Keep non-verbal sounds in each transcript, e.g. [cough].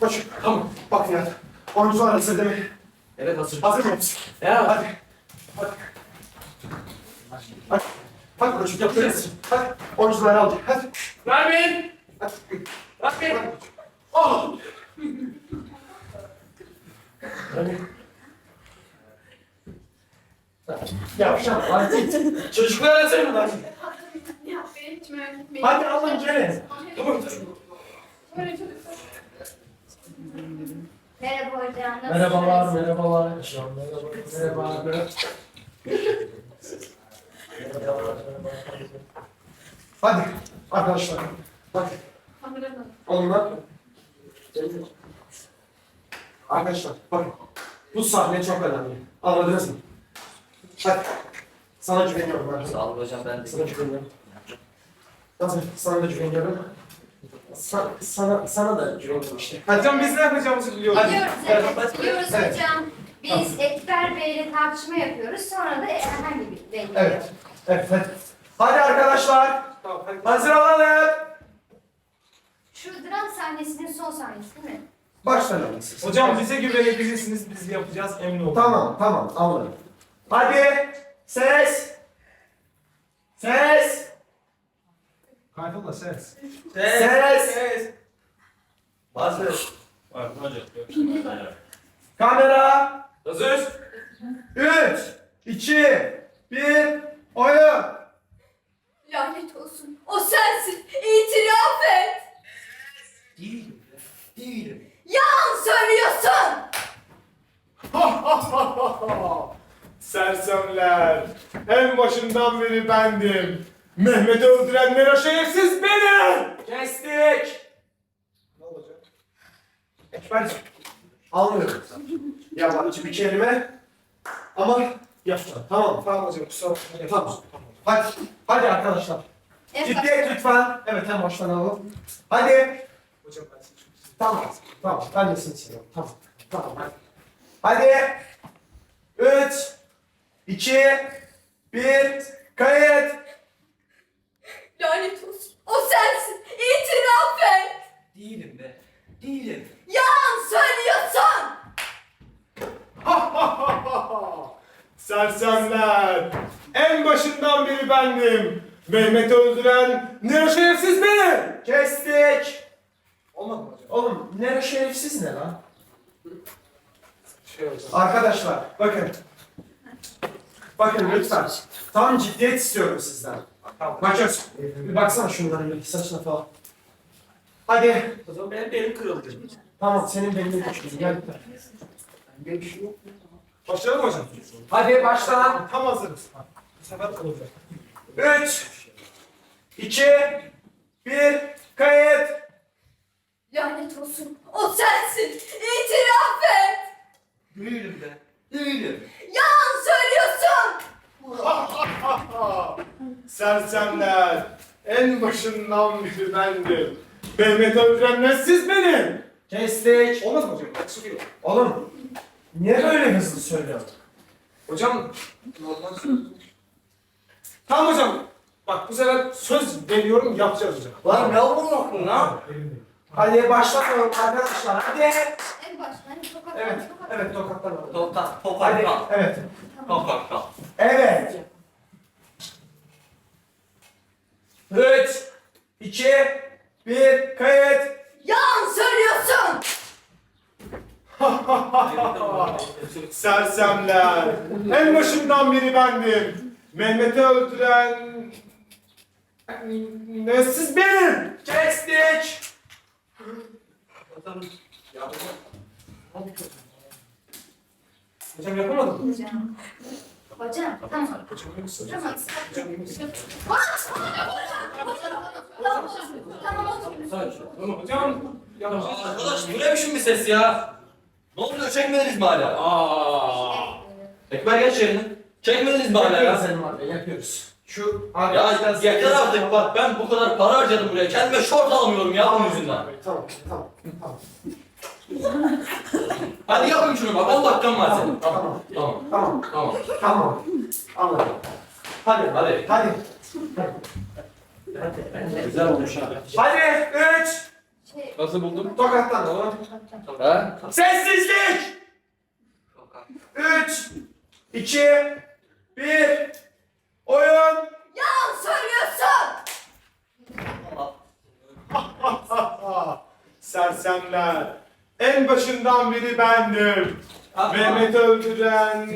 Koş. Tamam. Bak Nihat. Oyuncular hazır değil mi? Evet hazır. Hazır mıyız? Ya Hadi. Hadi. Hadi. Hadi koçum yapacağız. Hadi. Oyuncuları al. Hadi. Nermin! Hadi. Nermin! Oh! Yavşan. Hadi. Çocuklara söyle lan. Hadi alın gelin. Merhaba hocam. nasılsınız? Merhabalar, merhabalar. Merhaba, merhaba. Hadi arkadaşlar. Hadi. Onunla. Arkadaşlar bakın. Bu sahne çok önemli. Anladınız mı? Hadi. Sana güveniyorum ben. Sağ ol hocam ben de. Sana güveniyorum. Hadi sana da güveniyorum. Sa- sana, sana da güveniyorum işte. Hocam biz ne yapacağımızı biliyoruz. Hadi. Biliyoruz, Evet, biliyoruz evet. hocam. Biz Ekber Bey'le tartışma yapıyoruz. Sonra da herhangi bir Bey'le Evet. Evet, hadi. Hadi arkadaşlar. Tamam, hadi. Hazır olalım. Şu dram sahnesinin son sahnesi değil mi? Başlayalım. Hocam bize güvenebilirsiniz, biz yapacağız emin olun. Tamam, tamam, anladım. Hadi, ses. Ses. Kayfola ses. Ses. Hazır. [laughs] Kamera. Hazır. 3, 2, 1, oyun. Lanet olsun. O sensin. İtiraf et. Değilim. Değilim. Yalan söylüyorsun. [laughs] Sersemler. En başından beri bendim. Mehmet'i öldürenler o şerefsiz benim. Kestik. Ne olacak? Ekber. Anlıyorum. Yabancı bir kelime. Ama yapacağım. Tamam. Tamam hocam kusura bakmayın. Tamam. Hadi. Hadi arkadaşlar. Evet. Ciddiyet lütfen. Evet en baştan alalım. Hadi. Hocam ben seviyorum. Tamam. Tamam. Ben de seni seviyorum. Tamam. Tamam. Hadi. Hadi. Üç. İki, Bir. Kayıt. Lanet olsun. O sensin. İtiraf et. Değilim be. Değilim. Yalan söylüyorsun. Sersemler. En başından beri bendim. Mehmet'i öldüren ne o şerefsiz benim. Kestik. Olmadı mı hocam? Oğlum nere şerefsiz ne lan? Şey hocam. Arkadaşlar bakın. Bakın lütfen. Tam ciddiyet istiyorum sizden. Tamam. Bakıyorsun. Bir baksana şunların bir saçına falan. Hadi. O zaman benim belim kırıldı. Tamam senin belini düştü. Gel lütfen. Başlayalım hocam. Hadi başla. Tam hazırız. Bu sefer olacak. 3 2 1 Kayıt. Lanet olsun. O sensin. İtiraf et. Değilim be. Değilim. Yalan söylüyorsun. [laughs] Sersemler. En başından beri bendim. Mehmet'i öldürenler siz benim. Kestik. Olmaz mı hocam? Çıkıyor. Oğlum niye böyle hızlı söylüyorsun? Hocam normal Tamam hocam. Bak bu sefer söz veriyorum yapacağız hocam. Lan ne oldu lan? Elimdeyim. Hadi başlatalım arkadaşlar. Hadi. Hani tokat Evet. Evet tokatlar alalım. Tokat, Hadi. tokat, Evet. tokat. Evet. 3 2 1 Kayıt. Yalan söylüyorsun. [laughs] Sersemler. En başından beri bendim. Mehmet'i öldüren ne siz benim. Kestik. Hocam yapamadın mı? Hocam. Hocam tamam. Hocam yoksa. Tamam. Hocam yoksa. Tamam otur. Tamam hocam. Yapacağız. Arkadaş bu ne biçim bir ses ya? Ne oluyor çekmediniz mi hala? Aa. Ekber geç yerine. Çekmediniz mi hala Yapıyoruz ya? Selim abi yapıyoruz. Şu Ya yeter artık bak ben bu kadar para harcadım buraya. Kendime şort alamıyorum ya bunun yüzünden. Tamam tamam tamam. [laughs] Hadi yapın şunu bak 10 dakikan var senin. Tamam. Tamam. Tamam. Tamam. Tamam. Anladım. Hadi. Hadi. Hadi. Güzel olmuş ha. Hadi. Üç. Nasıl buldun? Tokatlan oğlum. Ha? Sessizlik. Üç. iki, Bir. Oyun. yalan söylüyorsun. [laughs] Sersemler. En başından beri bendim. Mehmet öldüren...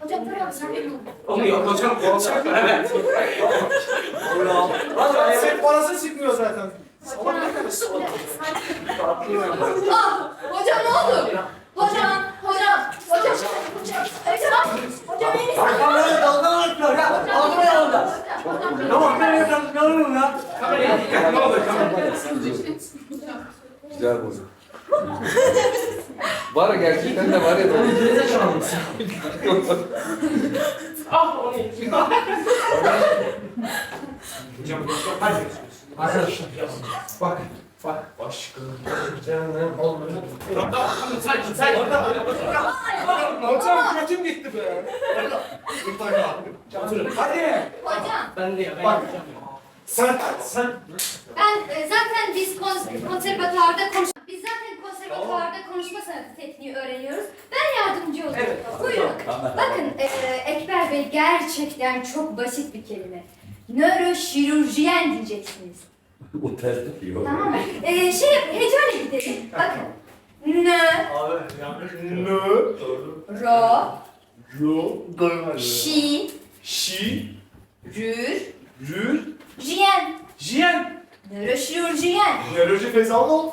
Hocam buraya sen Oluyor hocam. Evet. Lan sen parası çıkmıyor zaten. Hocam ne oldu? Hocam, hocam, hocam, hocam, hocam, hocam iyi misin? Kamerayı dalga atıyor ya. Almaya orada. Tamam ben yapacağım. Ne oluyor ya? Kameraya ne olur kameraya. Güzel bu. var ya gerçekten de var ya. Arkadaşlar. Bak. Bak. Aşkım. Canım. Olmadı. Sakin sakin. Hocam kötüm gitti be. Hadi. Hocam, Ben de ya. Bak. Sen, sen. ben e, zaten biz kons- konservatuvarda konuş... Biz zaten konservatuvarda konuşma sanatı tekniği öğreniyoruz. Ben yardımcı olacağım. Buyurun. Bakın e, Ekber Bey gerçekten çok basit bir kelime. Nöroşirurjiyen diyeceksiniz. [laughs] Bu ters. Tamam mı? E, şey yap, hecale gidelim. Bakın. Nö, Nö. ro, Ro. şi, Şi. rür, Rür. jiyen. Jiyen. Nöroşirurjiyen. Nöroloji Fezalol.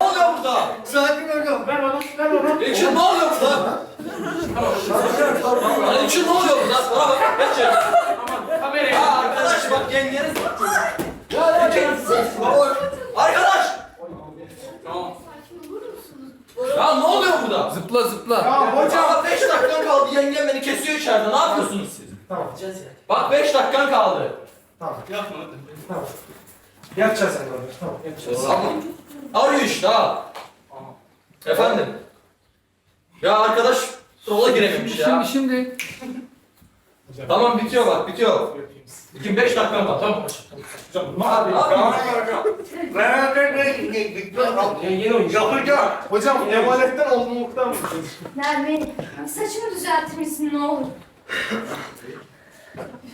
Ne oluyor burada? Sakin hocam. Ver bana. Ver bana. İlkin ne oluyor burada? Lan İlkin ne oluyor burada? Bana bak. Geç ya. Kamerayı. Ya arkadaş bak yengeniz bak. Arkadaş. Tamam. Ya ne oluyor burada? Zıpla zıpla. Ya hocam. Hocam 5 dakikan kaldı yengem beni kesiyor içeride. Ne yapıyorsunuz siz? Tamam. Bak 5 dakikan kaldı. Tamam. Tamam. Yapacağız sen. Tamam. Yapacağız. Tamam. Arıyor işte ha. Efendim. Ya arkadaş rola girememiş ya. Şimdi şimdi. Tamam bitiyor bak bitiyor. 25 dakikan var. Tamam. Abi. Yapacağım. Hocam emanetten olgunluktan mı? Nermin, saçımı düzeltir misin ne olur?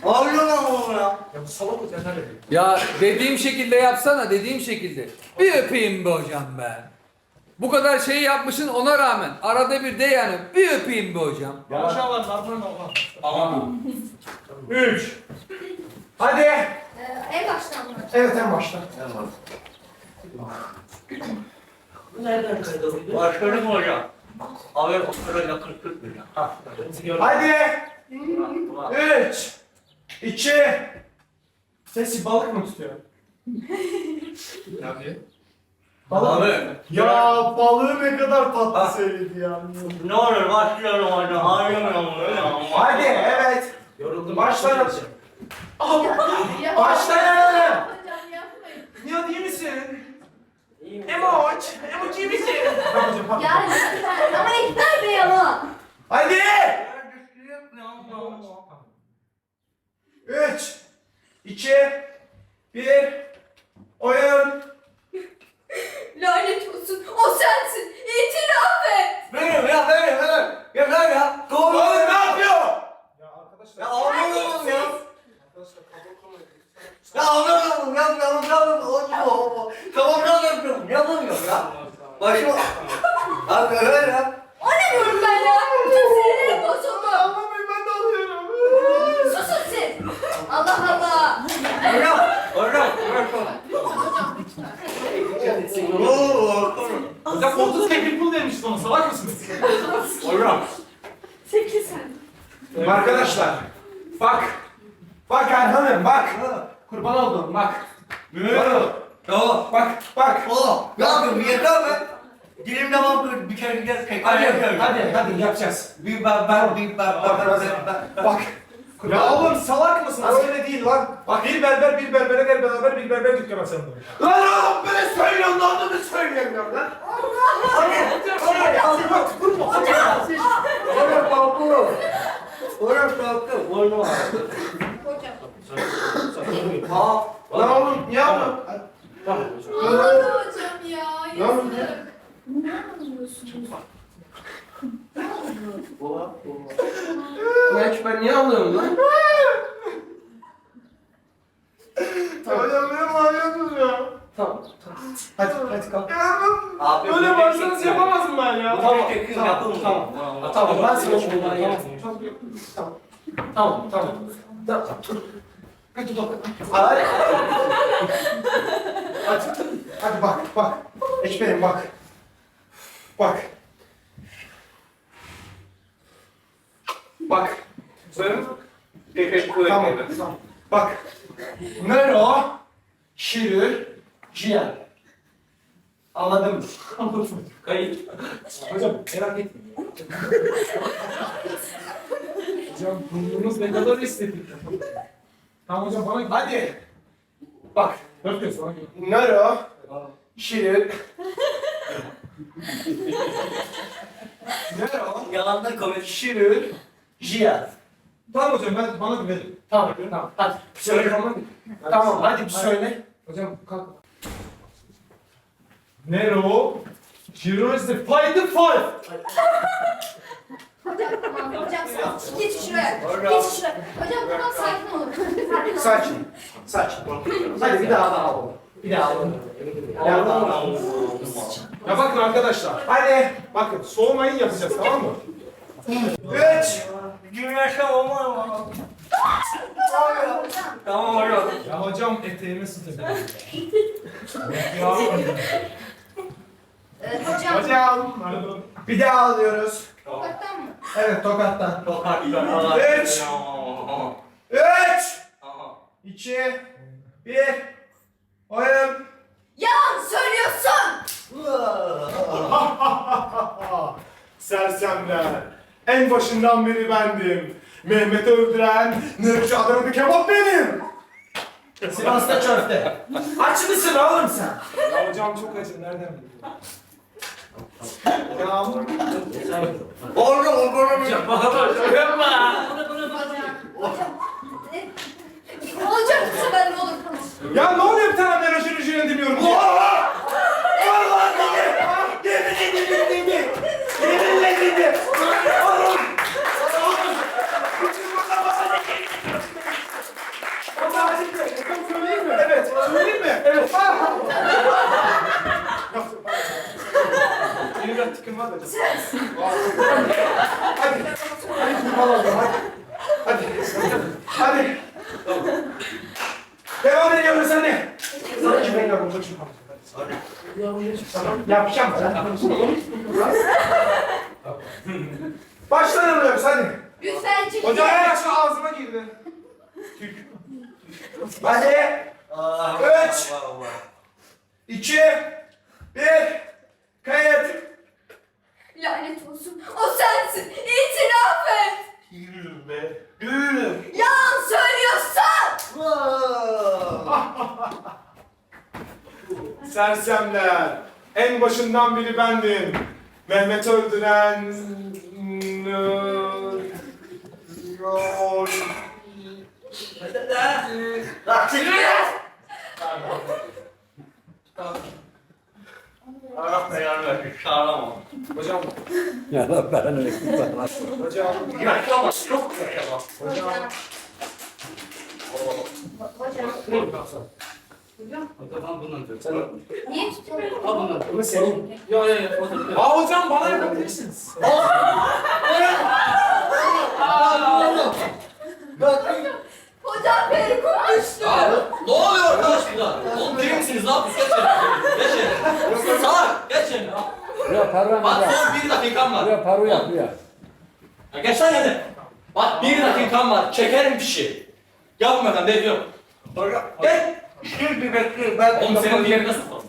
Ağlıyor lan oğlum ya. Ya bu salak hoca nerede? Ya dediğim şekilde yapsana dediğim şekilde. Bir öpeyim be hocam be. Bu kadar şey yapmışsın ona rağmen. Arada bir de yani bir öpeyim be hocam. Maşallah normal normal. Tamam. Üç. Hadi. Ee, en baştan mı? Evet en başta. Nereden kaydı? Başkanım hocam. Abi o kadar yakın tutmuyor. Hadi. Üç. iki. Sesi balık mı tutuyor? Balık. Ya balığı ne kadar tatlı söyledi ya. Ne olur başlayalım hocam. Ağlıyorum ya. Hadi evet. Yoruldum. Başlayalım. Ya, Başlayalım. Nihat iyi misin? Emoç. Emoç iyi misin? Ya lütfen. Ama Ekber Bey ama. Hadi. Üç. iki, Bir. Oyun. Lanet olsun. O sensin. İtiraf et. Benim ya benim benim. Yeter ya. Doğru. Oğlum ne yapıyor? Ya arkadaşlar. Ya ağlıyorum ya. Arkadaşlar kabul kabul Ya ağlıyorum ya. Yapamıyorum. Tamam ne yapıyorum? Yapamıyorum ya. Başıma. Abi öyle ya. O ne diyorum ben ya? Bütün sinirlerim bozuldu. Anlamayın ben de alıyorum. Susun siz. Allah Allah. Hocam. Hocam. Oo. Hocam 30 kekik bul demişti ona salak mısınız? Hocam. Sekiz. Arkadaşlar. Bak. Bak Erhan'ım bak. Kurban oldum bak. Ne? Ya. Bak bak. Oğlum. Ne yapıyorsun? Yeter be. Dilimde var böyle bir kere bir kere tekrar Hadi hadi hadi yapacağız. Bir ben ben bir ben ben ben ben Bak. Ya oğlum salak mısın? Öyle değil lan. Bak bir berber bir berbere gel beraber bir berber dükkanı açalım. Lan oğlum ben söylüyorum lan onu söyleyemiyorum lan. Oraya kalkıyor. Oraya kalkıyor. Oraya Hocam. Aa. Lan oğlum niye yapıyorsun? Anladı hocam ya. Ne oldu? Ne anlıyorsunuz? [laughs] Maç ben niye alıyorum lan? Hocam niye bağırıyorsunuz ya? Tamam. Hadi hadi kalk. Abi Öyle bağırsanız yapamazdım ben ya. Tamam. Tamam. Tamam. Ha, Tamam ben sana şunu Tamam. Tamam. Tamam tamam. Tamam. Hadi bak. Hadi. Hadi. Hadi bak bak. Ekmeğim bak. Bak. Bak. Söyle. Tamam. Tamam. Bak. Nero. Şirurjiyen. Anladın mı? Kayıt. Hocam merak etme. Hocam burnunuz ne kadar estetik. Tamam hocam bana Hadi. Bak. dört göz bana gel. Nero. Şirin. Nero. Yalandan komik. Şirin. Jiyan. Tamam hocam ben bana güvenin. Tamam. Tamam. Hadi. Söyle. Tamam. Tamam. Hadi bir söyle. Hocam kalk. Nero. Giro is the fight the five. Hocam tamam. Hocam sakin. Geç şuraya. Geç şuraya. Hocam tamam sakin olun. Sakin. Sakin. Hadi bir daha daha alalım. Bir daha alalım. Bir daha daha alalım. Ya bakın arkadaşlar. Hadi. Bakın soğumayı yapacağız tamam mı? Üç. Güneşe olmaz mı? Tamam hocam. Ya hocam eteğimi sıkın. ya. [laughs] Ee, hocam. Hocam. Bir daha alıyoruz. Tokattan mı? Evet tokattan. Tokatlar. Üç. Üç. İki. Bir. Oyun. Yalan söylüyorsun. [laughs] Sersemler. En başından beri bendim. Mehmet'i öldüren Nırcı Adana'da kebap benim. Sivas'ta köfte. Aç mısın oğlum sen? Ya hocam çok acı. Nereden biliyorsun? Ya Orada orada. Hocam. Hocam. Ne? Olacak bu sefer ne olur konuş. Ya ne oluyor bir tane menajeri jüri dinliyorum. Vallahi! Vallahi dedi! Yemin ederim dedi! Yeminle dedi! Oğlum! Söyleyeyim mi? Evet. Benim biraz tıkım var da. Hadi. Hadi kurban oldum hadi. Hadi. Hadi. Devam ediyoruz hadi. Sanki ben yapacağım şu Tamam, yapacağım ben. Baştan alıyoruz hadi. Ciddi. Hocam şu ağzıma girdi. Hadi. Üç. İki. Bir. Kayıt. Lanet olsun. O sensin. İtiraf et. Yürüm be. Yürüm. Yalan söylüyorsun. [laughs] Sersemler. En başından biri bendim. Mehmet öldüren... Rol. Lan çekil. Allah belanı versin. Çağıramam. Hocam. Ya Allah ben Hocam. Yaşama. Çok yaşama. Hocam. Hocam. Niye tutuyorsun? Bu senin. Yo yo yo. Aa hocam bana yapabilirsiniz. Hocam beni konuştu. Aa, Ne oluyor arkadaş burada? Oğlum deli misiniz? Ne yapıyorsunuz? Geç yerine. Geç yerine. Salak. Geç yerine. Buraya paru Bak yap. son bir dakikan var. Buraya paru yap buraya. Ya geç lan hadi. Bak bir dakikan var. Çekerim fişi. Yapmadan değil yok. Hocam. Gel. Şimdi bekle. Ben Oğlum senin bir yerine sokalım.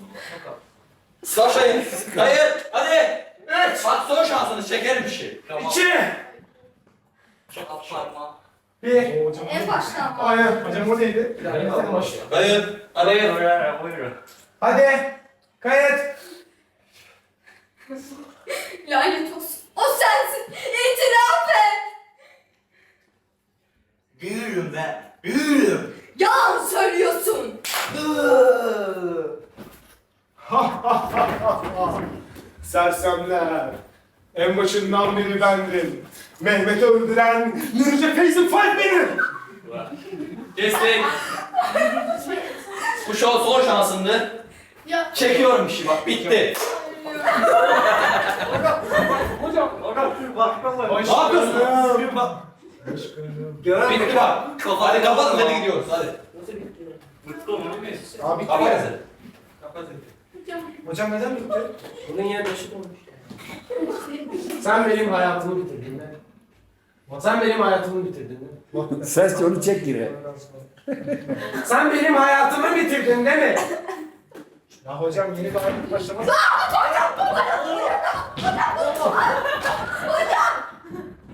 Başlayın. Kayıt. Hadi. Üç. Bak son şansınız çekerim bir şey. Tamam. İki. At parmağı. Bir. En baştan. Aynen. Hocam o neydi? Bir dakika. en başta. Kayıt. Hadi. Buyurun. Hadi. Kayıt. [laughs] Lanet olsun. O sensin. İtiraf et. Değilim ben. Değilim. Yalan söylüyorsun. [laughs] Sersemler. En başından beri bendim. Mehmet'i öldüren Nurce Feyzi Fight benim. Kestik. Bu show son şansındı. Ya Çekiyorum işi bak bitti. Ne yapıyorsun? Bir bak. Gören Bitti bak. Hadi kapatın hadi gidiyoruz hadi. Abi Kapat bitti. hadi. Hocam neden bitti? Bunun yerine ışık olmuş. Sen benim hayatımı bitirdin de. Sen benim hayatımı bitirdin de. Ses onu çek geri. Sen benim hayatımı bitirdin değil mi? Ya hocam yeni bir hayat başlamaz.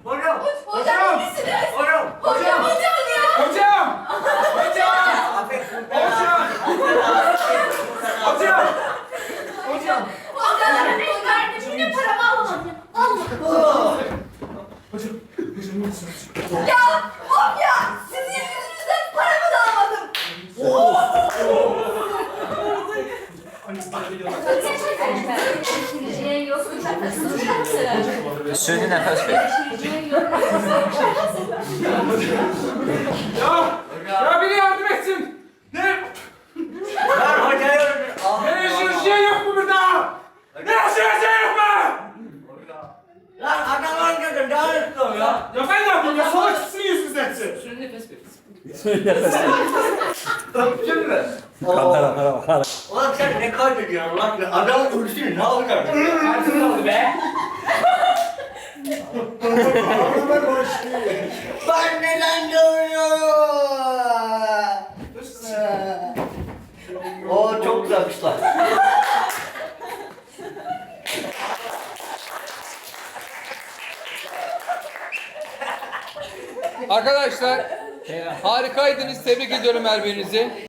Hocam. hocam iyisiniz. Hocam. Hocam hocam ya. Hocam! Hocam! Hocam! Hocam! Hocam! Hocam benim kardeşim yine paramı alamadım. Allah. Hocam! Hocam nasılsınız? Ya of ya. Sizin yüzünüzden paramı da alamadım. Suni nefes ver. Ya, ya biri yardım etsin. Ne? Ben hocayı öldürdüm. Ne yaşıyor şey yok mu burada? Ne yaşıyor şey yok mu? Lan adam öldürdüm. Daha ne istiyorum ya? Ya ben ne yapayım ya? Salak sizin yüzünüzden Suni nefes ver. Şimdi. Kamera kamera bak. Ulan sen ne kaydediyorsun lan? Adamın ölüsünü ne olacak? Artık oldu be. Ben neden dövüyorum? Oo çok güzel kuşlar. Arkadaşlar harikaydınız. Tebrik ediyorum her birinizi.